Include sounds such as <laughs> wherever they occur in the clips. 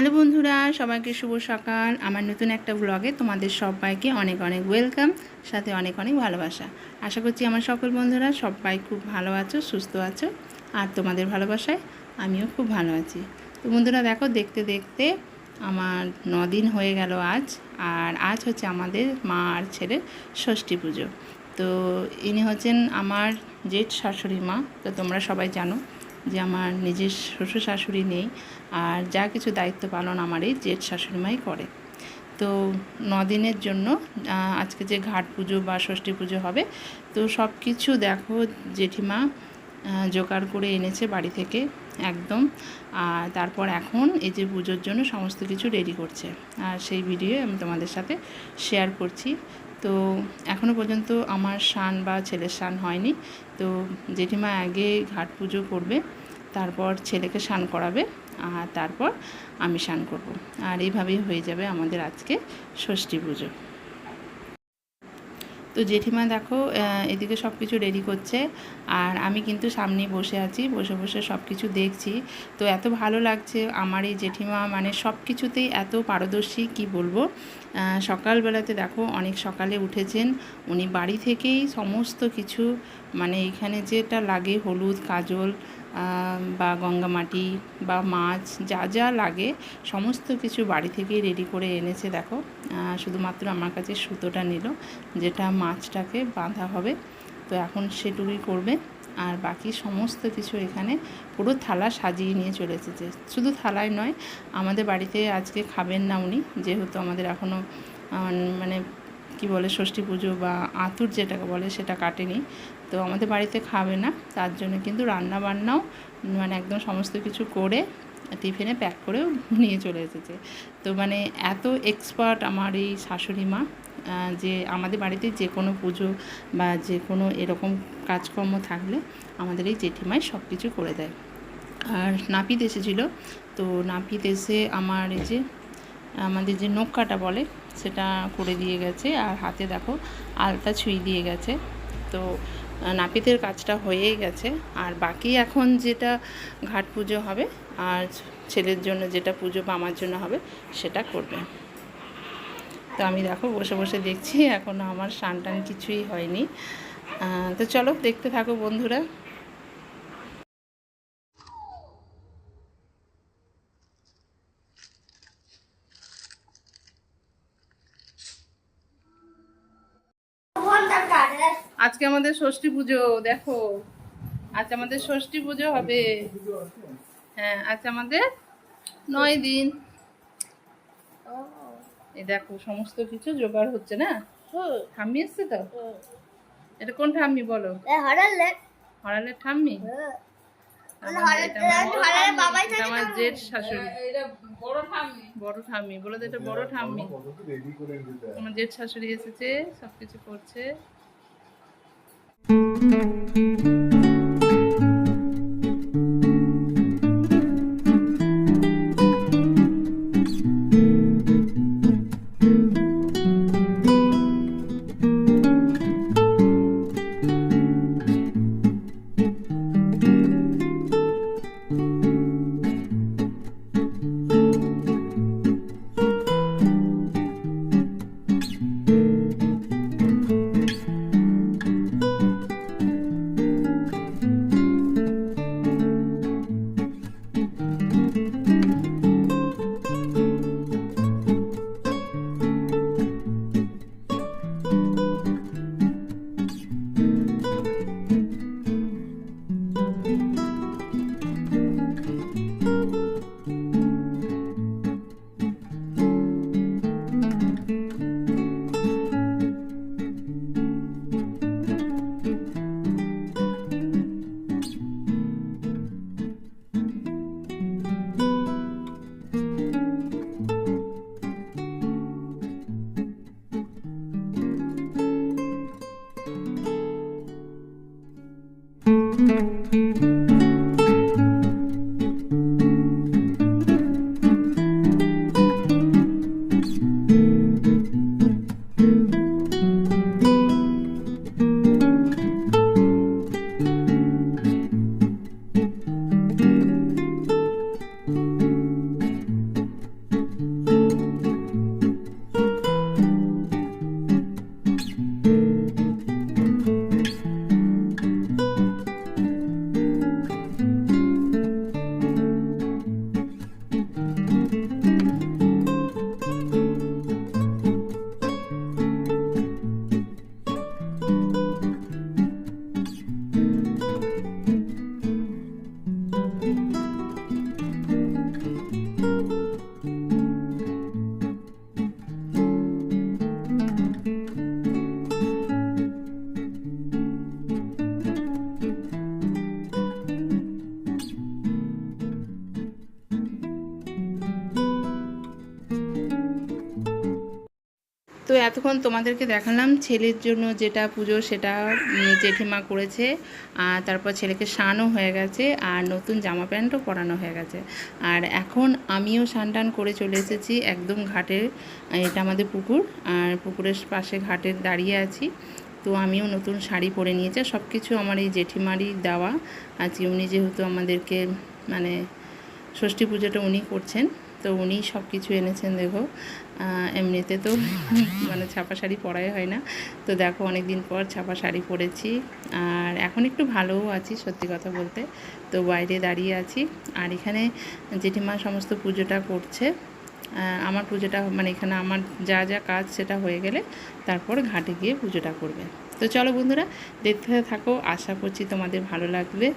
Hello বন্ধুরা, সবাইকে শুভ সকাল। আমার নতুন একটা ব্লগে তোমাদের সবাইকে অনেক অনেক ওয়েলকাম সাথে অনেক অনেক ভালোবাসা। আশা করছি আমার সকল বন্ধুরা সবাই খুব ভালো আছো, সুস্থ আছো, আর তোমাদের ভালোবাসায় আমিও খুব ভালো আছি। তো বন্ধুরা, দেখো, দেখতে দেখতে আমার দিন হয়ে গেল আজ, আর আজ হচ্ছে আমাদের মা আর ছেলের ষষ্ঠী পুজো। তো ইনি হচ্ছেন আমার জেঠ শাশুড়ি মা, তো তোমরা সবাই জানো। যে আমার নিজের শ্বশুর শাশুড়ি নেই আর যা কিছু দায়িত্ব পালন আমার এই জেঠ শাশুড়িমাই করে। তো দিনের জন্য আজকে যে ঘাট পুজো বা ষষ্ঠী পুজো হবে, তো সব কিছু দেখো জেঠিমা জোগাড় করে এনেছে বাড়ি থেকে একদম। আর তারপর এখন এই যে পুজোর জন্য সমস্ত কিছু রেডি করছে। আর সেই ভিডিও আমি তোমাদের সাথে শেয়ার করছি। তো এখনও পর্যন্ত আমার শান বা ছেলের শান হয়নি। তো জেঠিমা আগে ঘাট পুজো করবে, তারপর ছেলেকে স্নান করাবে, আর তারপর আমি স্নান করব। আর এইভাবেই হয়ে যাবে আমাদের আজকে ষষ্ঠী পুজো। তো জেঠিমা দেখো এদিকে সব কিছু রেডি করছে। আর আমি কিন্তু সামনেই বসে আছি, বসে বসে সব কিছু দেখছি। তো এত ভালো লাগছে আমার এই জেঠিমা মানে সব কিছুতেই এত পারদর্শী, কি বলব? সকালবেলাতে দেখো অনেক সকালে উঠেছেন। উনি বাড়ি থেকেই সমস্ত কিছু মানে এখানে যেটা লাগে হলুদ, কাজল বা গঙ্গামাটি বা মাছ, যা যা লাগে, সমস্ত কিছু বাড়ি থেকেই রেডি করে এনেছে, দেখো। শুধুমাত্র আমার কাছে সুতোটা নিল, যেটা মাছটাকে বাঁধা হবে। তো এখন সেটুকুই করবে। আর বাকি সমস্ত কিছু এখানে পুরো থালা সাজিয়ে নিয়ে চলে এসেছে। শুধু থালায় নয়, আমাদের বাড়িতে আজকে খাবেন না উনি, যেহেতু আমাদের এখনও মানে কি বলে, ষষ্ঠী পুজো বা আতুর যেটাকে বলে সেটা কাটেনি। তো আমাদের বাড়িতে খাবে না, তার জন্য কিন্তু রান্না বান্নাও মানে একদম সমস্ত কিছু করে টিফিনে প্যাক করেও নিয়ে চলে এসেছে। তো মানে এত এক্সপার্ট আমার এই শাশুড়ি মা যে আমাদের বাড়িতে যে কোনো পুজো বা যে কোনো এরকম কাজকর্ম থাকলে আমাদের এই জেঠিমাই সব কিছু করে দেয়। আর নাপিত এসেছিল, তো নাপিত এসে আমার এই যে, আমাদের যে নৌকাটা বলে সেটা করে দিয়ে গেছে আর হাতে দেখো আলতা ছুঁই দিয়ে গেছে। তো নাপিতের কাজটা হয়েই গেছে। আর বাকি এখন যেটা ঘাট পুজো হবে আর ছেলের জন্য যেটা পুজো বা আমার জন্য হবে সেটা করবে। তো আমি দেখো বসে বসে দেখছি এখনও আমার স্নান টান কিছুই হয়নি। তো চলো দেখতে থাকো বন্ধুরা। আজকে আমাদের ষষ্ঠী পুজো দেখো। আজ আমাদের ষষ্ঠী পুজো হবে। হ্যাঁ আজ আমাদের নয় দিন। এই দেখো সমস্ত কিছু জোগাড় হচ্ছে না? ঠাম্মি এসছে তো? এটা কোন ঠাম্মি বলো? হরালের ঠাম্মি? আমার- এটা আমার- জেঠ শাশুড়ি। বড় ঠাম্মি। বলে তো এটা বড় ঠাম্মি। আমার জেঠ শাশুড়ি এসেছে সবকিছু করছে। thank you. তো এতক্ষণ তোমাদেরকে দেখালাম ছেলের জন্য যেটা পুজো সেটা জেঠিমা করেছে, আর তারপর ছেলেকে স্নানও হয়ে গেছে, আর নতুন জামা প্যান্টও পরানো হয়ে গেছে। আর এখন আমিও স্নান টান করে চলে এসেছি একদম ঘাটের এটা আমাদের পুকুর, আর পুকুরের পাশে ঘাটের দাঁড়িয়ে আছি। তো আমিও নতুন শাড়ি পরে নিয়েছি সব কিছু আমার এই জেঠিমারই দেওয়া। আজকে উনি যেহেতু আমাদেরকে মানে ষষ্ঠী পুজোটা উনি করছেন, তো উনি সব কিছু এনেছেন, দেখো। এমনিতে তো <laughs> মানে ছাপা শাড়ি পরাই হয় না। তো দেখো অনেক দিন পর ছাপা শাড়ি পরেছি। আর এখন একটু ভালোও আছি সত্যি কথা বলতে। তো বাইরে দাঁড়িয়ে আছি। আর এখানে জেঠিমা সমস্ত পুজোটা করছে। আমার পুজোটা মানে এখানে আমার যা যা কাজ সেটা হয়ে গেলে তারপর ঘাটে গিয়ে পুজোটা করবে। তো চলো বন্ধুরা, দেখতে থাকো। আশা করছি তোমাদের ভালো লাগবে।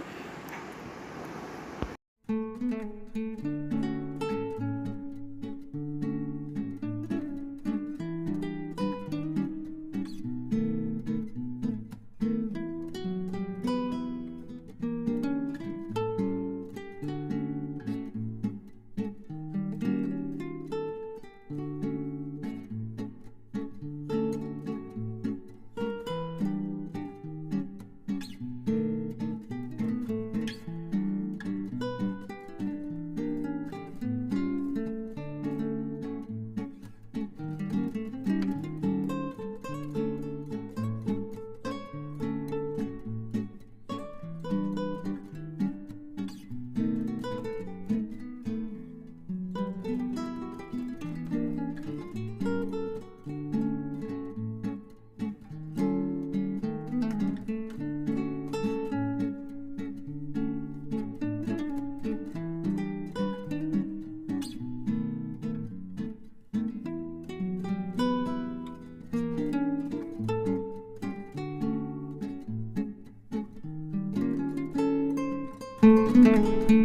Mm-hmm.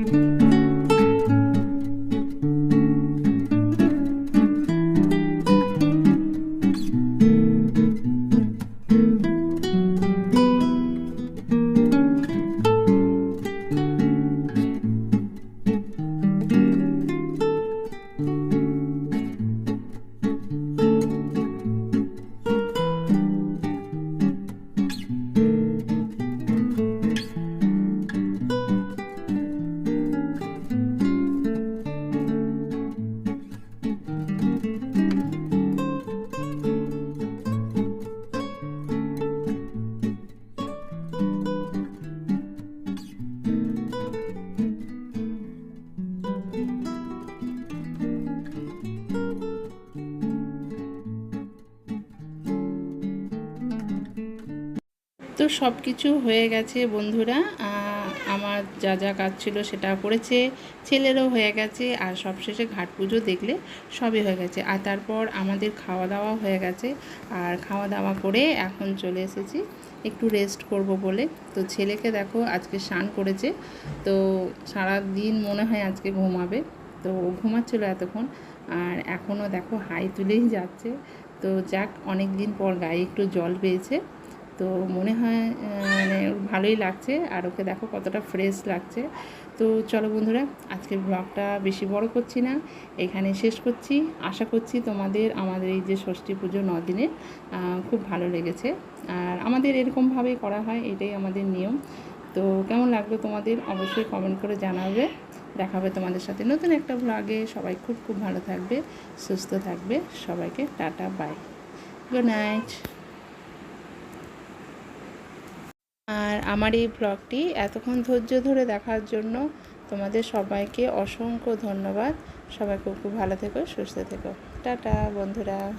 সব কিছু হয়ে গেছে বন্ধুরা। আমার যা যা কাজ ছিল সেটা করেছে, ছেলেরও হয়ে গেছে, আর সবশেষে ঘাট পুজো দেখলে সবই হয়ে গেছে। আর তারপর আমাদের খাওয়া দাওয়া হয়ে গেছে, আর খাওয়া দাওয়া করে এখন চলে এসেছি। একটু রেস্ট করব বলে। তো ছেলেকে দেখো, আজকে স্নান করেছে। তো সারা দিন মনে হয় আজকে ঘুমাবে। তো ও ঘুমাচ্ছিল এতক্ষণ, আর এখনও দেখো হাই তুলেই যাচ্ছে। তো যাক অনেক দিন পর গায়ে একটু জল পেয়েছে। তো মনে হয় মানে ভালোই লাগছে। আর ওকে দেখো কতটা ফ্রেশ লাগছে। তো চলো বন্ধুরা আজকে ব্লগটা বেশি বড় করছি না। এখানে শেষ করছি। আশা করছি তোমাদের আমাদের এই যে ষষ্ঠী পুজো ন দিনে খুব ভালো লেগেছে। আর আমাদের এরকমভাবেই করা হয়, এটাই আমাদের নিয়ম। তো কেমন লাগল তোমাদের? অবশ্যই কমেন্ট করে জানাবে। দেখা হবে তোমাদের সাথে নতুন একটা ব্লগে সবাই খুব খুব ভালো থাকবে, সুস্থ থাকবে। সবাইকে টাটা বাই গুড নাইট আর আমার এই ব্লগটি এতক্ষণ ধৈর্য ধরে দেখার জন্য তোমাদের সবাইকে অসংখ্য ধন্যবাদ। সবাইকে খুব ভালো থেকো, সুস্থ থেকো। টাটা, বন্ধুরা।